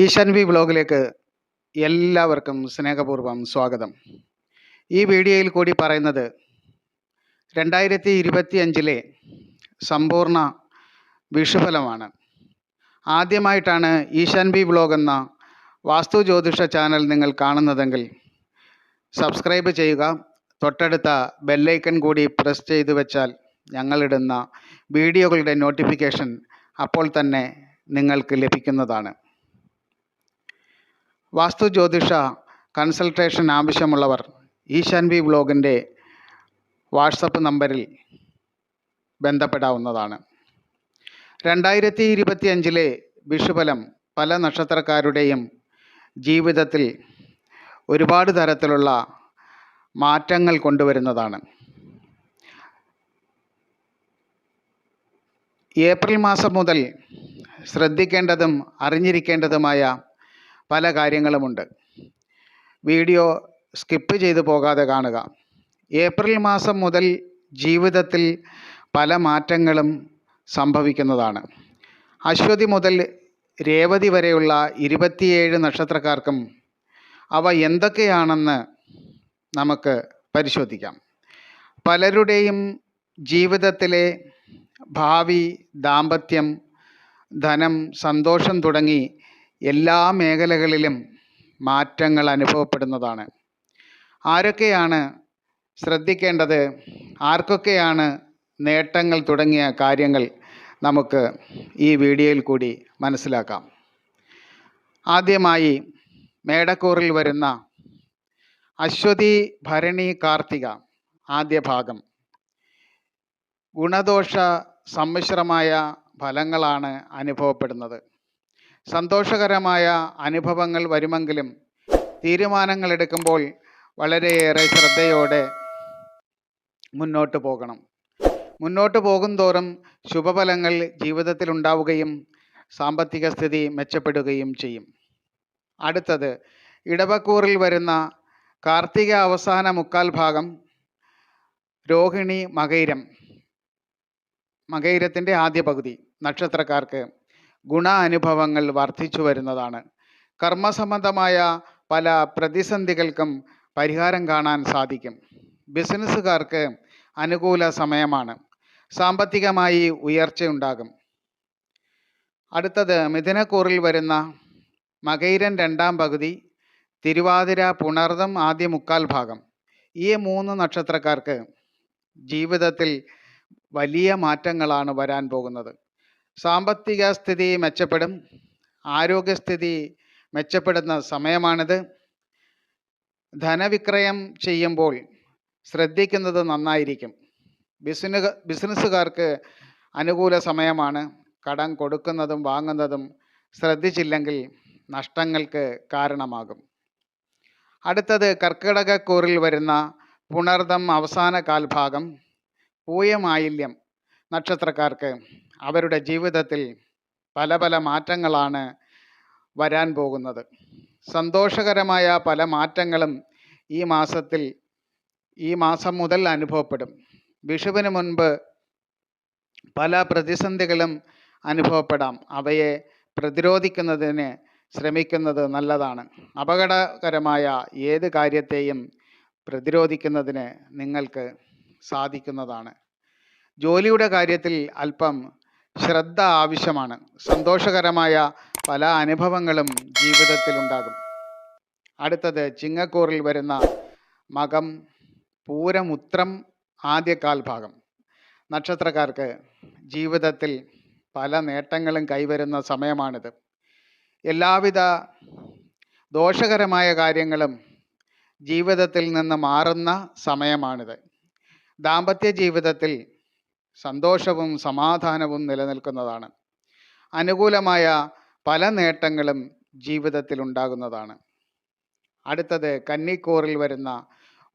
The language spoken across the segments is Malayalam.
ഈശാൻ വി വ്ലോഗിലേക്ക് എല്ലാവർക്കും സ്നേഹപൂർവം സ്വാഗതം. ഈ വീഡിയോയിൽ കൂടി പറയുന്നത് രണ്ടായിരത്തി ഇരുപത്തി അഞ്ചിലെ സമ്പൂർണ വിഷുഫലമാണ്. ആദ്യമായിട്ടാണ് ഈശൻ വി വ്ലോഗ് എന്ന വാസ്തു ജ്യോതിഷ ചാനൽ നിങ്ങൾ കാണുന്നതെങ്കിൽ സബ്സ്ക്രൈബ് ചെയ്യുക തൊട്ടടുത്ത ബെല്ലൈക്കൺ കൂടി പ്രസ് ചെയ്തു വെച്ചാൽ ഞങ്ങളിടുന്ന വീഡിയോകളുടെ നോട്ടിഫിക്കേഷൻ അപ്പോൾ തന്നെ നിങ്ങൾക്ക് ലഭിക്കുന്നതാണ്. വാസ്തു ജ്യോതിഷ കൺസൾട്ടേഷൻ ആവശ്യമുള്ളവർ ഈശാൻ വി വ്ലോഗിന്റെ വാട്സപ്പ് നമ്പറിൽ ബന്ധപ്പെടാവുന്നതാണ്. രണ്ടായിരത്തി ഇരുപത്തി അഞ്ചിലെ വിഷുഫലം പല നക്ഷത്രക്കാരുടെയും ജീവിതത്തിൽ ഒരുപാട് തരത്തിലുള്ള മാറ്റങ്ങൾ കൊണ്ടുവരുന്നതാണ്. ഏപ്രിൽ മാസം മുതൽ ശ്രദ്ധിക്കേണ്ടതും അറിഞ്ഞിരിക്കേണ്ടതുമായ പല കാര്യങ്ങളുമുണ്ട്. വീഡിയോ സ്കിപ്പ് ചെയ്തു പോകാതെ കാണുക. ഏപ്രിൽ മാസം മുതൽ ജീവിതത്തിൽ പല മാറ്റങ്ങളും സംഭവിക്കുന്നതാണ്. അശ്വതി മുതൽ രേവതി വരെയുള്ള ഇരുപത്തിയേഴ് നക്ഷത്രക്കാർക്കും അവ എന്തൊക്കെയാണെന്ന് നമുക്ക് പരിശോധിക്കാം. പലരുടെയും ജീവിതത്തിലെ ഭാവി ദാമ്പത്യം ധനം സന്തോഷം തുടങ്ങി എല്ലാ മേഖലകളിലും മാറ്റങ്ങൾ അനുഭവപ്പെടുന്നതാണ്. ആരൊക്കെയാണ് ശ്രദ്ധിക്കേണ്ടത്? ആർക്കൊക്കെയാണ് നേട്ടങ്ങൾ തുടങ്ങിയ കാര്യങ്ങൾ നമുക്ക് ഈ വീഡിയോയിൽ കൂടി മനസ്സിലാക്കാം. ആദ്യമായി മേടക്കൂറിൽ വരുന്ന അശ്വതി ഭരണി കാർത്തിക ആദ്യ ഭാഗം. ഗുണദോഷ സമ്മിശ്രമായ ഫലങ്ങളാണ് അനുഭവപ്പെടുന്നത്. സന്തോഷകരമായ അനുഭവങ്ങൾ വരുമെങ്കിലും തീരുമാനങ്ങൾ എടുക്കുമ്പോൾ വളരെയേറെ ശ്രദ്ധയോടെ മുന്നോട്ട് പോകണം. മുന്നോട്ട് പോകും തോറും ശുഭഫലങ്ങൾ ജീവിതത്തിൽ ഉണ്ടാവുകയും സാമ്പത്തിക സ്ഥിതി മെച്ചപ്പെടുകയും ചെയ്യും. അടുത്തത് ഇടവക്കൂറിൽ വരുന്ന കാർത്തിക അവസാന മുക്കാൽ ഭാഗം രോഹിണി മകൈരം മകൈരത്തിന്റെ ആദ്യ പകുതി നക്ഷത്രക്കാർക്ക് ഗുണ അനുഭവങ്ങൾ വർദ്ധിച്ചു വരുന്നതാണ്. കർമ്മസംബന്ധമായ പല പ്രതിസന്ധികൾക്കും പരിഹാരം കാണാൻ സാധിക്കും. ബിസിനസ്സുകാർക്ക് അനുകൂല സമയമാണ്. സാമ്പത്തികമായി ഉയർച്ചയുണ്ടാകും. അടുത്തത് മിഥുനക്കൂറിൽ വരുന്ന മകൈരൻ രണ്ടാം പകുതി തിരുവാതിര പുണർതം ആദ്യ മുക്കാൽ ഭാഗം. ഈ മൂന്ന് നക്ഷത്രക്കാർക്ക് ജീവിതത്തിൽ വലിയ മാറ്റങ്ങളാണ് വരാൻ പോകുന്നത്. സാമ്പത്തിക സ്ഥിതി മെച്ചപ്പെടും. ആരോഗ്യസ്ഥിതി മെച്ചപ്പെടുന്ന സമയമാണിത്. ധനവിക്രയം ചെയ്യുമ്പോൾ ശ്രദ്ധിക്കുന്നത് നന്നായിരിക്കും. ബിസിന ബിസിനസ്സുകാർക്ക് അനുകൂല സമയമാണ്. കടം കൊടുക്കുന്നതും വാങ്ങുന്നതും ശ്രദ്ധിച്ചില്ലെങ്കിൽ നഷ്ടങ്ങൾക്ക് കാരണമാകും. അടുത്തത് കർക്കിടകക്കൂറിൽ വരുന്ന പുണർദം അവസാന കാൽഭാഗം പൂയമായില്യം നക്ഷത്രക്കാർക്ക് അവരുടെ ജീവിതത്തിൽ പല പല മാറ്റങ്ങളാണ് വരാൻ പോകുന്നത്. സന്തോഷകരമായ പല മാറ്റങ്ങളും ഈ മാസത്തിൽ ഈ മാസം മുതൽ അനുഭവപ്പെടും. വിഷുവിന് മുൻപ് പല പ്രതിസന്ധികളും അനുഭവപ്പെടാം. അവയെ പ്രതിരോധിക്കുന്നതിന് ശ്രമിക്കുന്നത് നല്ലതാണ്. അപകടകരമായ ഏത് കാര്യത്തെയും പ്രതിരോധിക്കുന്നതിന് നിങ്ങൾക്ക് സാധിക്കുന്നതാണ്. ജോലിയുടെ കാര്യത്തിൽ അല്പം ശ്രദ്ധ ആവശ്യമാണ്. സന്തോഷകരമായ പല അനുഭവങ്ങളും ജീവിതത്തിൽ ഉണ്ടാകും അടുത്തത് ചിങ്ങക്കൂറിൽ വരുന്ന മകം പൂരമുത്രം ആദ്യകാൽ ഭാഗം നക്ഷത്രക്കാർക്ക് ജീവിതത്തിൽ പല നേട്ടങ്ങളും കൈവരുന്ന സമയമാണിത്. എല്ലാവിധ ദോഷകരമായ കാര്യങ്ങളും ജീവിതത്തിൽ നിന്ന് മാറുന്ന സമയമാണിത്. ദാമ്പത്യ ജീവിതത്തിൽ സന്തോഷവും സമാധാനവും നിലനിൽക്കുന്നതാണ്. അനുകൂലമായ പല നേട്ടങ്ങളും ജീവിതത്തിൽ ഉണ്ടാകുന്നതാണ്. അടുത്തത് കന്നിക്കൂറിൽ വരുന്ന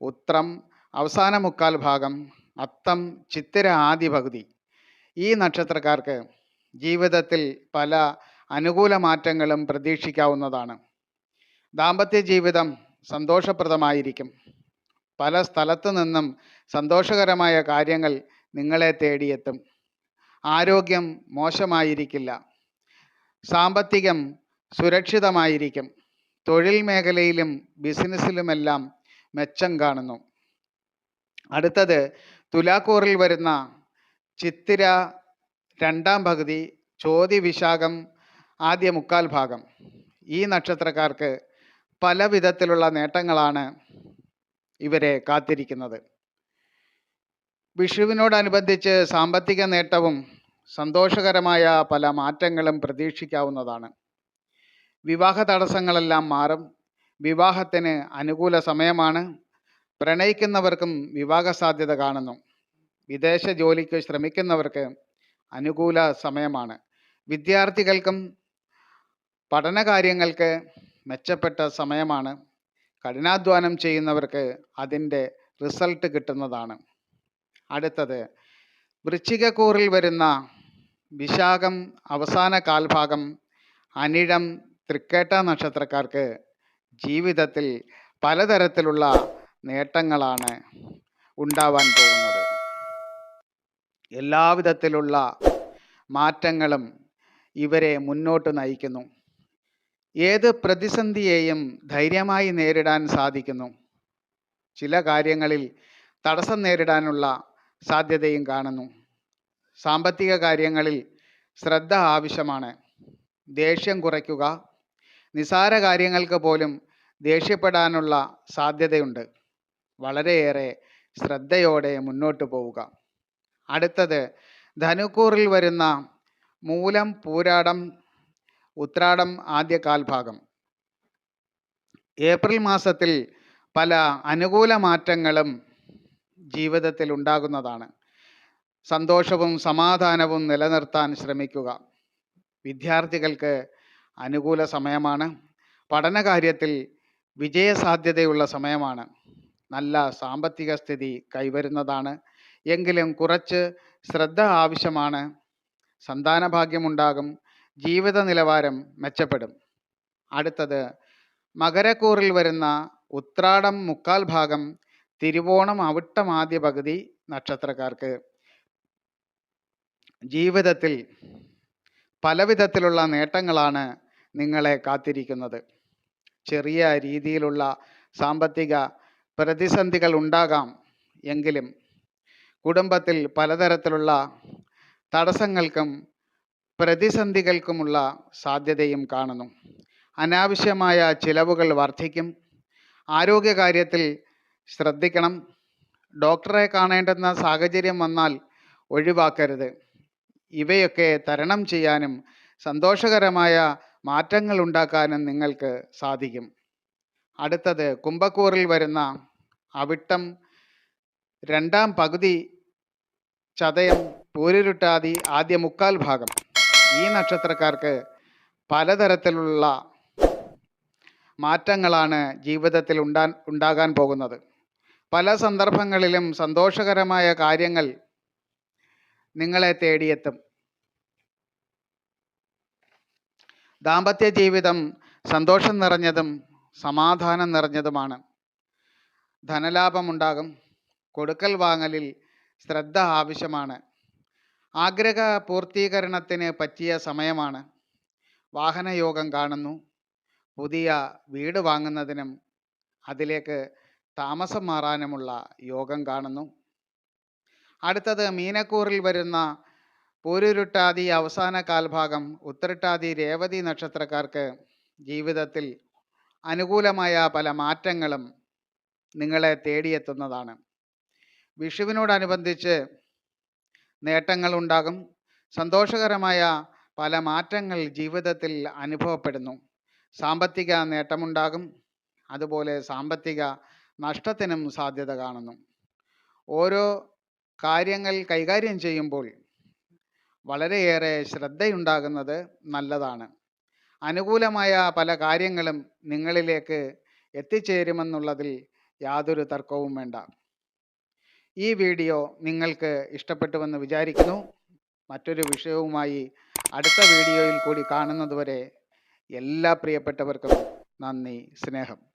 ഉത്രം അവസാന മുക്കാൽ ഭാഗം അത്തം ചിത്തിര ആദ്യ പകുതി. ഈ നക്ഷത്രക്കാർക്ക് ജീവിതത്തിൽ പല അനുകൂല മാറ്റങ്ങളും പ്രതീക്ഷിക്കാവുന്നതാണ്. ദാമ്പത്യ ജീവിതം സന്തോഷപ്രദമായിരിക്കും. പല സ്ഥലത്തു നിന്നും സന്തോഷകരമായ കാര്യങ്ങൾ നിങ്ങളെ തേടിയെത്തും. ആരോഗ്യം മോശമായിരിക്കില്ല. സാമ്പത്തികം സുരക്ഷിതമായിരിക്കും. തൊഴിൽ മേഖലയിലും ബിസിനസ്സിലുമെല്ലാം മെച്ചം കാണുന്നു. അടുത്തത് തുലാക്കൂറിൽ വരുന്ന ചിത്തിര രണ്ടാം പകുതി ചോതി വിശാഖം ആദ്യ മുക്കാൽ ഭാഗം. ഈ നക്ഷത്രക്കാർക്ക് പല വിധത്തിലുള്ള നേട്ടങ്ങളാണ് ഇവരെ കാത്തിരിക്കുന്നത്. വിഷുവിനോടനുബന്ധിച്ച് സാമ്പത്തിക നേട്ടവും സന്തോഷകരമായ പല മാറ്റങ്ങളും പ്രതീക്ഷിക്കാവുന്നതാണ്. വിവാഹ തടസ്സങ്ങളെല്ലാം മാറും. വിവാഹത്തിന് അനുകൂല സമയമാണ്. പ്രണയിക്കുന്നവർക്കും വിവാഹ സാധ്യത കാണുന്നു. വിദേശ ജോലിക്ക് ശ്രമിക്കുന്നവർക്ക് അനുകൂല സമയമാണ്. വിദ്യാർത്ഥികൾക്കും പഠനകാര്യങ്ങൾക്ക് മെച്ചപ്പെട്ട സമയമാണ്. കഠിനാധ്വാനം ചെയ്യുന്നവർക്ക് അതിന്റെ റിസൾട്ട് കിട്ടുന്നതാണ്. അടുത്തത്. വൃശ്ചികക്കൂറിൽ വരുന്ന വിശാഖം അവസാന കാൽഭാഗം അനിഴം തൃക്കേട്ട നക്ഷത്രക്കാർക്ക് ജീവിതത്തിൽ പലതരത്തിലുള്ള നേട്ടങ്ങളാണ് ഉണ്ടാവാൻ പോകുന്നത്. എല്ലാവിധത്തിലുള്ള മാറ്റങ്ങളും ഇവരെ മുന്നോട്ട് നയിക്കുന്നു. ഏത് പ്രതിസന്ധിയെയും ധൈര്യമായി നേരിടാൻ സാധിക്കുന്നു. ചില കാര്യങ്ങളിൽ തടസ്സം നേരിടാനുള്ള സാധ്യതയും കാണുന്നു. സാമ്പത്തിക കാര്യങ്ങളിൽ ശ്രദ്ധ ആവശ്യമാണ്. ദേഷ്യം കുറയ്ക്കുക. നിസാര കാര്യങ്ങൾക്ക് പോലും ദേഷ്യപ്പെടാനുള്ള സാധ്യതയുണ്ട്. വളരെയേറെ ശ്രദ്ധയോടെ മുന്നോട്ട് പോവുക. അടുത്തത് ധനുക്കൂറിൽ വരുന്ന മൂലം പൂരാടം ഉത്രാടം ആദ്യ കാൽഭാഗം. ഏപ്രിൽ മാസത്തിൽ പല അനുകൂല മാറ്റങ്ങളും ജീവിതത്തിൽ ഉണ്ടാകുന്നതാണ്. സന്തോഷവും സമാധാനവും നിലനിർത്താൻ ശ്രമിക്കുക. വിദ്യാർത്ഥികൾക്ക് അനുകൂല സമയമാണ്. പഠനകാര്യത്തിൽ വിജയസാധ്യതയുള്ള സമയമാണ്. നല്ല സാമ്പത്തിക സ്ഥിതി കൈവരുന്നതാണ്. എങ്കിലും കുറച്ച് ശ്രദ്ധ ആവശ്യമാണ്. സന്താനഭാഗ്യമുണ്ടാകും. ജീവിത നിലവാരം മെച്ചപ്പെടും. അടുത്തത് മകരക്കൂറിൽ വരുന്ന ഉത്രാടം മുക്കാൽ ഭാഗം തിരുവോണം അവിട്ടം ആദ്യ പകുതി നക്ഷത്രക്കാർക്ക്. ജീവിതത്തിൽ പലവിധത്തിലുള്ള നേട്ടങ്ങളാണ് നിങ്ങളെ കാത്തിരിക്കുന്നത്. ചെറിയ രീതിയിലുള്ള സാമ്പത്തിക പ്രതിസന്ധികൾ ഉണ്ടാകാം എങ്കിലും കുടുംബത്തിൽ പലതരത്തിലുള്ള തടസ്സങ്ങൾക്കും പ്രതിസന്ധികൾക്കുമുള്ള സാധ്യതയും കാണുന്നു. അനാവശ്യമായ ചിലവുകൾ വർദ്ധിക്കും. ആരോഗ്യകാര്യത്തിൽ ശ്രദ്ധിക്കണം. ഡോക്ടറെ കാണേണ്ടുന്ന സാഹചര്യം വന്നാൽ ഒഴിവാക്കരുത്. ഇവയൊക്കെ തരണം ചെയ്യാനും സന്തോഷകരമായ മാറ്റങ്ങൾ ഉണ്ടാക്കാനും നിങ്ങൾക്ക് സാധിക്കും. അടുത്തത് കുംഭക്കൂറിൽ വരുന്ന അവിട്ടം രണ്ടാം പകുതി ചതയം പൂരിരുട്ടാതി ആദ്യ മുക്കാൽ ഭാഗം. ഈ നക്ഷത്രക്കാർക്ക് പലതരത്തിലുള്ള മാറ്റങ്ങളാണ് ജീവിതത്തിൽ ഉണ്ടാൻ ഉണ്ടാകാൻ പോകുന്നത്. പല സന്ദർഭങ്ങളിലും സന്തോഷകരമായ കാര്യങ്ങൾ നിങ്ങളെ തേടിയെത്തും. ദാമ്പത്യ ജീവിതം സന്തോഷം നിറഞ്ഞതും സമാധാനം നിറഞ്ഞതുമാണ്. ധനലാഭമുണ്ടാകും. കൊടുക്കൽ വാങ്ങലിൽ ശ്രദ്ധ ആവശ്യമാണ്. ആഗ്രഹ പൂർത്തീകരണത്തിന് പറ്റിയ സമയമാണ്. വാഹനയോഗം കാണുന്നു. പുതിയ വീട് വാങ്ങുന്നതിനും അതിലേക്ക് താമസം മാറാനുമുള്ള യോഗം കാണുന്നു. അടുത്തത് മീനക്കൂറിൽ വരുന്ന പൂരുരുട്ടാതി അവസാന കാൽഭാഗം ഉത്തരട്ടാതി രേവതി നക്ഷത്രക്കാർക്ക് ജീവിതത്തിൽ അനുകൂലമായ പല മാറ്റങ്ങളും നിങ്ങളെ തേടിയെത്തുന്നതാണ്. വിഷുവിനോടനുബന്ധിച്ച് നേട്ടങ്ങൾ ഉണ്ടാകും. സന്തോഷകരമായ പല മാറ്റങ്ങൾ ജീവിതത്തിൽ അനുഭവപ്പെടുന്നു. സാമ്പത്തിക നേട്ടമുണ്ടാകും. അതുപോലെ സാമ്പത്തിക നഷ്ടത്തിനും സാധ്യത കാണുന്നു. ഓരോ കാര്യങ്ങൾ കൈകാര്യം ചെയ്യുമ്പോൾ വളരെയേറെ ശ്രദ്ധയുണ്ടാകുന്നത് നല്ലതാണ്. അനുകൂലമായ പല കാര്യങ്ങളും നിങ്ങളിലേക്ക് എത്തിച്ചേരുമെന്നുള്ളതിൽ യാതൊരു തർക്കവും വേണ്ട. ഈ വീഡിയോ നിങ്ങൾക്ക് ഇഷ്ടപ്പെട്ടുവെന്ന് വിചാരിക്കുന്നു. മറ്റൊരു വിഷയവുമായി അടുത്ത വീഡിയോയിൽ കൂടി കാണുന്നതുവരെ എല്ലാ പ്രിയപ്പെട്ടവർക്കും നന്ദി സ്നേഹം.